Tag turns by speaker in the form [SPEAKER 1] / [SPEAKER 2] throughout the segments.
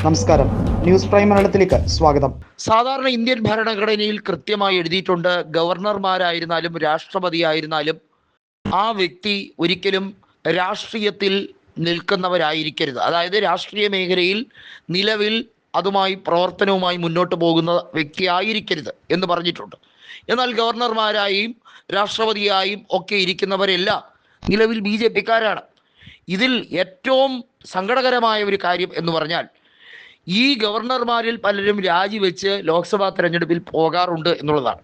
[SPEAKER 1] നമസ്കാരം. News prime മലയാളത്തിലേക്ക് സ്വാഗതം.
[SPEAKER 2] സാധാരണ ഇന്ത്യൻ ഭരണഘടനയിൽ കൃത്യമായി എഴുതിയിട്ടുണ്ട് ഗവർണർമാരായിരുന്നാലും രാഷ്ട്രപതിയായിരുന്നാലും ആ വ്യക്തി ഒരിക്കലും രാഷ്ട്രീയത്തിൽ നിൽക്കുന്നവരായിരിക്കരുത്. അതായത് രാഷ്ട്രീയ മേഖലയിൽ നിലവിൽ അതുമായി പ്രവർത്തനവുമായി മുന്നോട്ട് പോകുന്ന വ്യക്തിയായിരിക്കരുത് എന്ന് പറഞ്ഞിട്ടുണ്ട്. എന്നാൽ ഗവർണർമാരായും രാഷ്ട്രപതിയായും ഒക്കെ ഇരിക്കുന്നവരെല്ലാം നിലവിൽ ബി ജെ പിക്കാരാണ്. ഇതിൽ ഏറ്റവും സങ്കടകരമായ ഒരു കാര്യം എന്ന് പറഞ്ഞാൽ ഈ ഗവർണർമാരിൽ പലരും രാജിവെച്ച് ലോക്സഭാ തെരഞ്ഞെടുപ്പിൽ പോകാറുണ്ട് എന്നുള്ളതാണ്.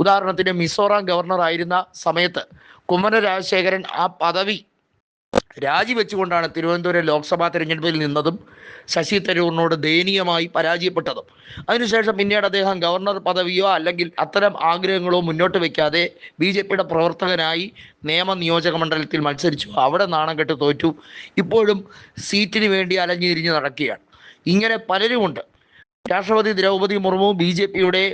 [SPEAKER 2] ഉദാഹരണത്തിന് മിസോറാം ഗവർണർ ആയിരുന്ന സമയത്ത് കുമ്മന രാജശേഖരൻ ആ പദവി രാജിവെച്ചുകൊണ്ടാണ് തിരുവനന്തപുരം ലോക്സഭാ തെരഞ്ഞെടുപ്പിൽ നിന്നതും ശശി തരൂറിനോട് ദയനീയമായി പരാജയപ്പെട്ടതും. അതിനുശേഷം പിന്നീട് അദ്ദേഹം ഗവർണർ പദവിയോ അല്ലെങ്കിൽ അത്തരം ആഗ്രഹങ്ങളോ മുന്നോട്ട് വയ്ക്കാതെ ബി ജെ പിയുടെ പ്രവർത്തകനായി നിയമ നിയോജക മണ്ഡലത്തിൽ മത്സരിച്ചു. അവിടെ നാണം കെട്ട് തോറ്റു. ഇപ്പോഴും സീറ്റിന് വേണ്ടി അലഞ്ഞിരിഞ്ഞ് നടക്കുകയാണ്. ഇങ്ങനെ പലരുമുണ്ട്. രാഷ്ട്രപതി ദ്രൗപദി മുർമു ബി ജെ പിയുടെ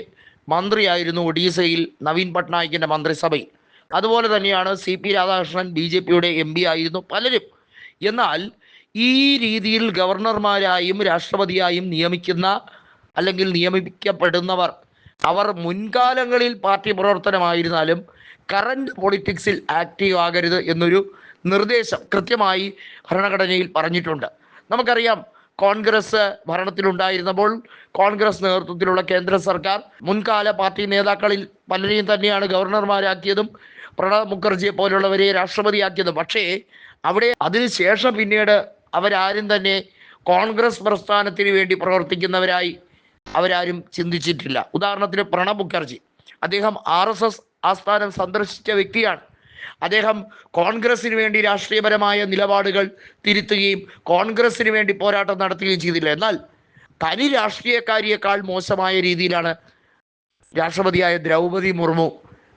[SPEAKER 2] മന്ത്രിയായിരുന്നു ഒഡീസയിൽ നവീൻ പട്നായിക്കിന്റെ മന്ത്രിസഭയിൽ. അതുപോലെ തന്നെയാണ് C P Radhakrishnan B J പിയുടെ എം പി ആയിരുന്നു പലരും. എന്നാൽ ഈ രീതിയിൽ ഗവർണർമാരായും രാഷ്ട്രപതിയായും നിയമിക്കുന്ന അല്ലെങ്കിൽ നിയമിക്കപ്പെടുന്നവർ അവർ മുൻകാലങ്ങളിൽ പാർട്ടി പ്രവർത്തനമായിരുന്നാലും കറണ്ട് പൊളിറ്റിക്സിൽ ആക്റ്റീവ് ആകരുത് എന്നൊരു നിർദ്ദേശം കൃത്യമായി ഭരണഘടനയിൽ പറഞ്ഞിട്ടുണ്ട്. നമുക്കറിയാം കോൺഗ്രസ് ഭരണത്തിലുണ്ടായിരുന്നപ്പോൾ കോൺഗ്രസ് നേതൃത്വത്തിലുള്ള കേന്ദ്ര സർക്കാർ മുൻകാല പാർട്ടി നേതാക്കളിൽ പലരെയും തന്നെയാണ് ഗവർണർമാരാക്കിയതും പ്രണബ് മുഖർജിയെ പോലുള്ളവരെ രാഷ്ട്രപതിയാക്കിയതും. പക്ഷേ അവിടെ അതിനുശേഷം പിന്നീട് അവരാരും തന്നെ കോൺഗ്രസ് പ്രസ്ഥാനത്തിന് വേണ്ടി പ്രവർത്തിക്കുന്നവരായി അവരാരും ചിന്തിച്ചിട്ടില്ല. ഉദാഹരണത്തിന് പ്രണബ് മുഖർജി. അദ്ദേഹം ആർ ആസ്ഥാനം സന്ദർശിച്ച വ്യക്തിയാണ്. അദ്ദേഹം കോൺഗ്രസിന് വേണ്ടി രാഷ്ട്രീയപരമായ നിലപാടുകൾ തിരുത്തുകയും കോൺഗ്രസിന് വേണ്ടി പോരാട്ടം നടത്തുകയും ചെയ്തില്ല. എന്നാൽ തനി രാഷ്ട്രീയക്കാരിയേക്കാൾ മോശമായ രീതിയിലാണ് രാഷ്ട്രപതിയായ ദ്രൗപദി മുർമു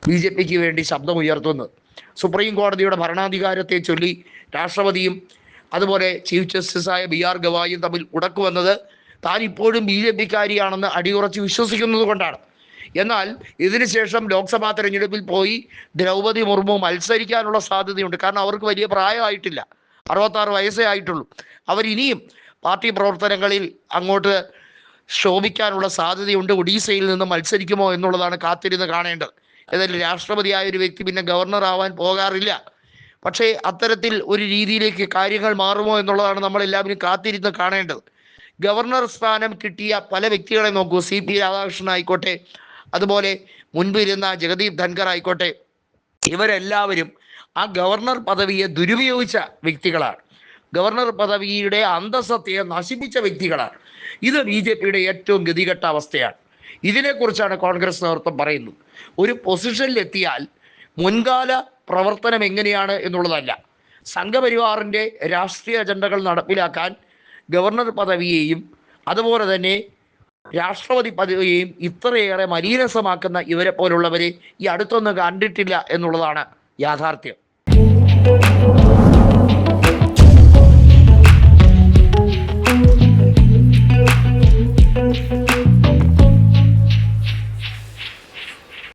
[SPEAKER 2] ബി ജെ പിക്ക് വേണ്ടി ശബ്ദമുയർത്തുന്നത് സുപ്രീം കോടതിയുടെ ഭരണാധികാരത്തെ ചൊല്ലി രാഷ്ട്രപതിയും അതുപോലെ ചീഫ് ജസ്റ്റിസായ ബി ആർ ഗവായും തമ്മിൽ ഉടക്കു വന്നത് താൻ ഇപ്പോഴും ബി ജെ പിക്കാരിയാണെന്ന് അടിയുറച്ച് വിശ്വസിക്കുന്നത് കൊണ്ടാണ് എന്നാൽ ഇതിനുശേഷം ലോക്സഭാ തെരഞ്ഞെടുപ്പിൽ പോയി ദ്രൗപദി മുർമു മത്സരിക്കാനുള്ള സാധ്യതയുണ്ട്. കാരണം അവർക്ക് വലിയ പ്രായമായിട്ടില്ല. അറുപത്താറ് വയസ്സേ ആയിട്ടുള്ളൂ. അവരിനിയും പാർട്ടി പ്രവർത്തനങ്ങളിൽ അങ്ങോട്ട് ശോഭിക്കാനുള്ള സാധ്യതയുണ്ട്. ഒഡീസയിൽ നിന്ന് മത്സരിക്കുമോ എന്നുള്ളതാണ് കാത്തിരുന്ന് കാണേണ്ടത്. ഏതായാലും രാഷ്ട്രപതിയായ ഒരു വ്യക്തി പിന്നെ ഗവർണർ ആവാൻ പോകാറില്ല. പക്ഷേ അത്തരത്തിൽ ഒരു രീതിയിലേക്ക് കാര്യങ്ങൾ മാറുമോ എന്നുള്ളതാണ് നമ്മളെല്ലാവരും കാത്തിരുന്ന് കാണേണ്ടത്. ഗവർണർ സ്ഥാനം കിട്ടിയ പല വ്യക്തികളെ നോക്കൂ. സി പി രാധാകൃഷ്ണൻ ആയിക്കോട്ടെ അതുപോലെ മുൻപ് ഇരുന്ന ജഗദീപ് ധൻഖർ ആയിക്കോട്ടെ ഇവരെല്ലാവരും ആ ഗവർണർ പദവിയെ ദുരുപയോഗിച്ച വ്യക്തികളാണ്. ഗവർണർ പദവിയുടെ അന്തസ്സത്തെ നശിപ്പിച്ച വ്യക്തികളാണ്. ഇത് ബി ജെ പിയുടെ ഏറ്റവും ഗതികെട്ട അവസ്ഥയാണ്. ഇതിനെക്കുറിച്ചാണ് കോൺഗ്രസ് നേതൃത്വം പറയുന്നത്. ഒരു പൊസിഷനിലെത്തിയാൽ മുൻകാല പ്രവർത്തനം എങ്ങനെയാണ് എന്നുള്ളതല്ല. സംഘപരിവാറിന്റെ രാഷ്ട്രീയ അജണ്ടകൾ നടപ്പിലാക്കാൻ ഗവർണർ പദവിയെയും അതുപോലെ തന്നെ രാഷ്ട്രപതി പദവിയെയും ഇത്രയേറെ മലീനസമാക്കുന്ന ഇവരെ പോലുള്ളവരെ ഈ അടുത്തൊന്നും കണ്ടിട്ടില്ല എന്നുള്ളതാണ് യാഥാർത്ഥ്യം.